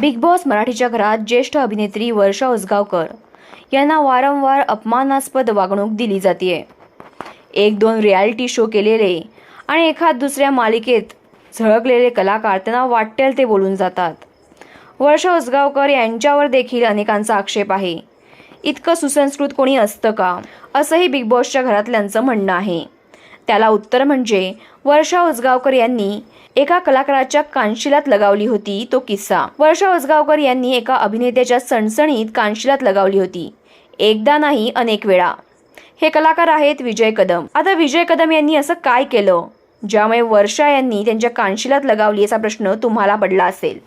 Big boss मराठीच्या घरात ज्येष्ठ अभिनेत्री वर्षा उसगावकर यांना वारंवार अपमानास्पद वागणूक दिली जाते एक दोन रियालिटी शो केलेले आणि एखाद दुसऱ्या मालिकेत झळकलेले कलाकार त्यांना वाटेल ते बोलून जातात. वर्षा उसगावकर यांच्यावर देखील अनेकांचा आक्षेप आहे. इतकं सुसंस्कृत कोणी असतं का? असंही बिग बॉसच्या घरातल्यांचं म्हणणं आहे. त्याला उत्तर म्हणजे वर्षा उसगावकर यांनी एका कलाकाराच्या कानशिलात लगावली होती तो किस्सा. वर्षा उसगावकर यांनी एका अभिनेत्याच्या सणसणीत कानशिलात लगावली होती. एकदा नाही अनेक वेळा. हे कलाकार आहेत विजय कदम. आता विजय कदम यांनी असं काय केलं? ज्यामुळे वर्षा यांनी त्यांच्या कानशिलात लगावली असा प्रश्न तुम्हाला पडला असेल.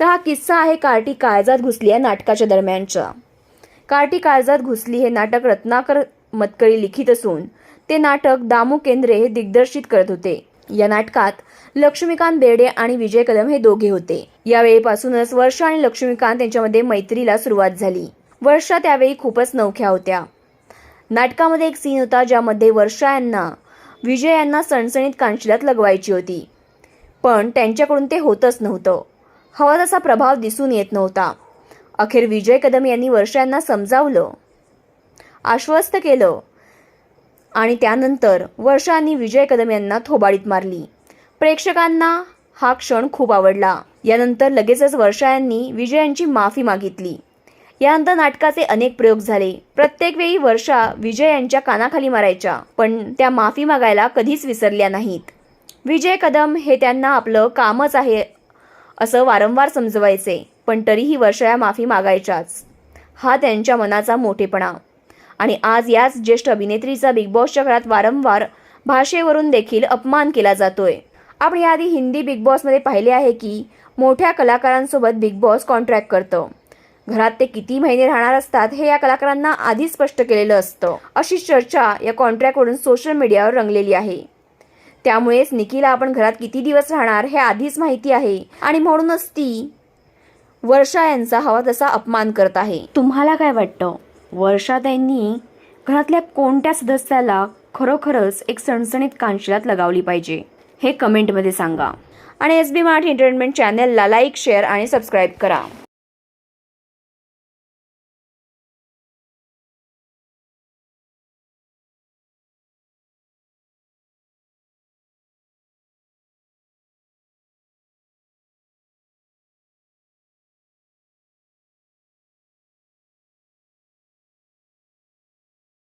तर हा किस्सा आहे कार्टी काळजात घुसली या नाटकाच्या दरम्यानच्या कार्टी काळजात घुसली हे नाटक रत्नाकर मतकरी लिखित असून ते नाटक दामू केंद्रे हे दिग्दर्शित करत होते. या नाटकात लक्ष्मीकांत बेर्डे आणि विजय कदम हे दोघे होते. यावेळीपासूनच वर्षा आणि लक्ष्मीकांत यांच्यामध्ये मैत्रीला सुरुवात झाली. वर्षा त्यावेळी खूपच नवख्या होत्या. नाटकामध्ये एक सीन होता ज्यामध्ये वर्षा यांना विजय यांना सणसणीत कांशिलात लगवायची होती. पण त्यांच्याकडून ते होतच नव्हतं. हवा तसा प्रभाव दिसून येत नव्हता. अखेर विजय कदम यांनी वर्षा यांना समजावलं आश्वस्त केलं आणि त्यानंतर वर्षांनी विजय कदम यांना थोबाडीत मारली. प्रेक्षकांना हा क्षण खूप आवडला. यानंतर लगेचच वर्षा यांनी विजयांची माफी मागितली. यानंतर नाटकाचे अनेक प्रयोग झाले. प्रत्येक वेळी वर्षा विजय यांच्या कानाखाली मारायच्या पण त्या माफी मागायला कधीच विसरल्या नाहीत. विजय कदम हे त्यांना आपलं कामच आहे असं वारंवार समजवायचे पण तरीही वर्षा या माफी मागायच्याच. हा त्यांच्या मनाचा मोठेपणा. आणि आज याच ज्येष्ठ अभिनेत्रीचा बिग बॉसच्या घरात वारंवार भाषेवरून देखील अपमान केला जातोय. आपण याआधी हिंदी बिग बॉसमध्ये पाहिले आहे की मोठ्या कलाकारांसोबत बिग बॉस कॉन्ट्रॅक्ट करतं. घरात ते किती महिने राहणार असतात हे या कलाकारांना आधीच स्पष्ट केलेलं असतं. अशी चर्चा या कॉन्ट्रॅक्टवरून सोशल मीडियावर रंगलेली आहे. त्यामुळेच निकीला आपण घरात किती दिवस राहणार हे आधीच माहिती आहे आणि म्हणूनच ती वर्षा यांचा हवा तसा अपमान करत आहे. तुम्हाला काय वाटतं? वर्षाताईंनी घरातल्या कोणत्या सदस्याला खरोखरच एक सणसणीत कानशिलात लगावली पाहिजे हे कमेंटमध्ये सांगा. आणि एस बी मार्ट एंटरटेनमेंट चॅनलला लाईक शेअर आणि सबस्क्राईब करा.